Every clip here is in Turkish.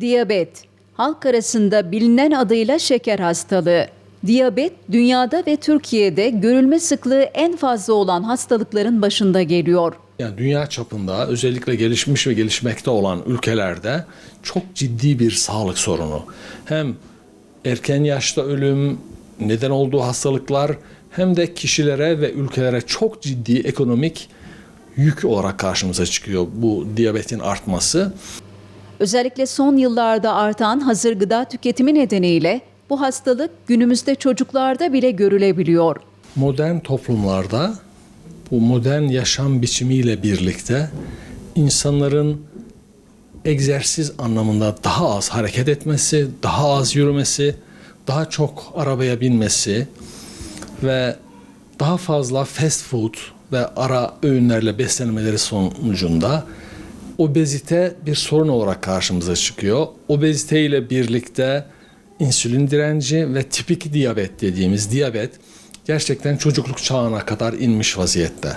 Diyabet, halk arasında bilinen adıyla şeker hastalığı. Diyabet, dünyada ve Türkiye'de görülme sıklığı en fazla olan hastalıkların başında geliyor. Yani dünya çapında özellikle gelişmiş ve gelişmekte olan ülkelerde çok ciddi bir sağlık sorunu. Hem erken yaşta ölüm, neden olduğu hastalıklar hem de kişilere ve ülkelere çok ciddi ekonomik yük olarak karşımıza çıkıyor bu diyabetin artması. Özellikle son yıllarda artan hazır gıda tüketimi nedeniyle bu hastalık günümüzde çocuklarda bile görülebiliyor. Modern toplumlarda bu modern yaşam biçimiyle birlikte insanların egzersiz anlamında daha az hareket etmesi, daha az yürümesi, daha çok arabaya binmesi ve daha fazla fast food ve ara öğünlerle beslenmeleri sonucunda obezite bir sorun olarak karşımıza çıkıyor. Obezite ile birlikte insülin direnci ve tipik diyabet dediğimiz diyabet gerçekten çocukluk çağına kadar inmiş vaziyette.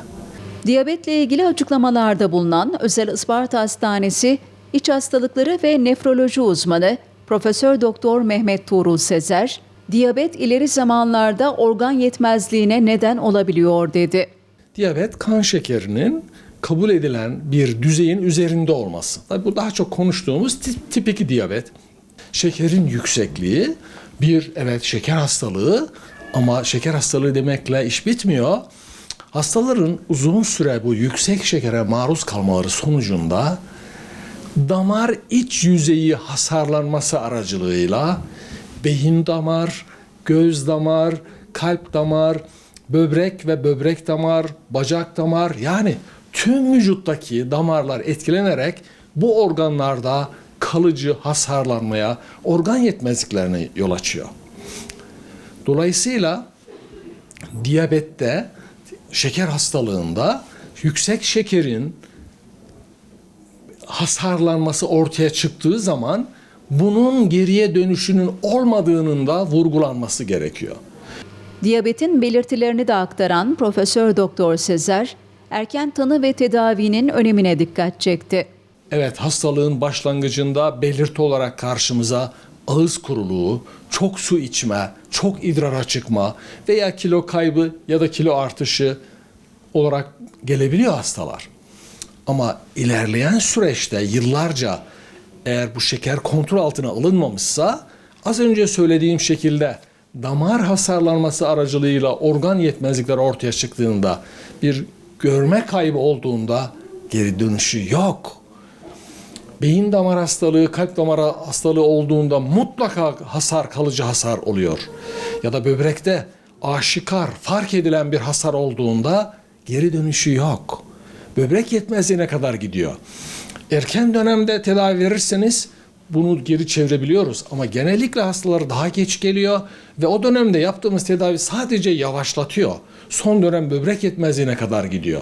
Diyabetle ilgili açıklamalarda bulunan Özel Isparta Hastanesi İç Hastalıkları ve Nefroloji uzmanı Profesör Doktor Mehmet Tuğrul Sezer, diyabet ileri zamanlarda organ yetmezliğine neden olabiliyor dedi. Diyabet kan şekerinin kabul edilen bir düzeyin üzerinde olması. Tabii bu daha çok konuştuğumuz tip, tip 2 diyabet. Şekerin yüksekliği bir evet şeker hastalığı ama şeker hastalığı demekle iş bitmiyor. Hastaların uzun süre bu yüksek şekere maruz kalmaları sonucunda damar iç yüzeyi hasarlanması aracılığıyla beyin damar, göz damar, kalp damar, böbrek ve böbrek damar, bacak damar yani tüm vücuttaki damarlar etkilenerek bu organlarda kalıcı hasarlanmaya, organ yetmezliklerine yol açıyor. Dolayısıyla diyabette, şeker hastalığında yüksek şekerin hasarlanması ortaya çıktığı zaman bunun geriye dönüşünün olmadığının da vurgulanması gerekiyor. Diyabetin belirtilerini de aktaran Profesör Doktor Sezer, erken tanı ve tedavinin önemine dikkat çekti. Evet hastalığın başlangıcında belirti olarak karşımıza ağız kuruluğu, çok su içme, çok idrara çıkma veya kilo kaybı ya da kilo artışı olarak gelebiliyor hastalar. Ama ilerleyen süreçte yıllarca eğer bu şeker kontrol altına alınmamışsa az önce söylediğim şekilde damar hasarlanması aracılığıyla organ yetmezlikleri ortaya çıktığında bir görme kaybı olduğunda geri dönüşü yok. Beyin damar hastalığı, kalp damar hastalığı olduğunda mutlaka hasar, kalıcı hasar oluyor. Ya da böbrekte aşikar, fark edilen bir hasar olduğunda geri dönüşü yok. Böbrek yetmezliğine kadar gidiyor. Erken dönemde tedavi verirseniz bunu geri çevirebiliyoruz ama genellikle hastaları daha geç geliyor ve o dönemde yaptığımız tedavi sadece yavaşlatıyor. Son dönem böbrek yetmezliğine kadar gidiyor.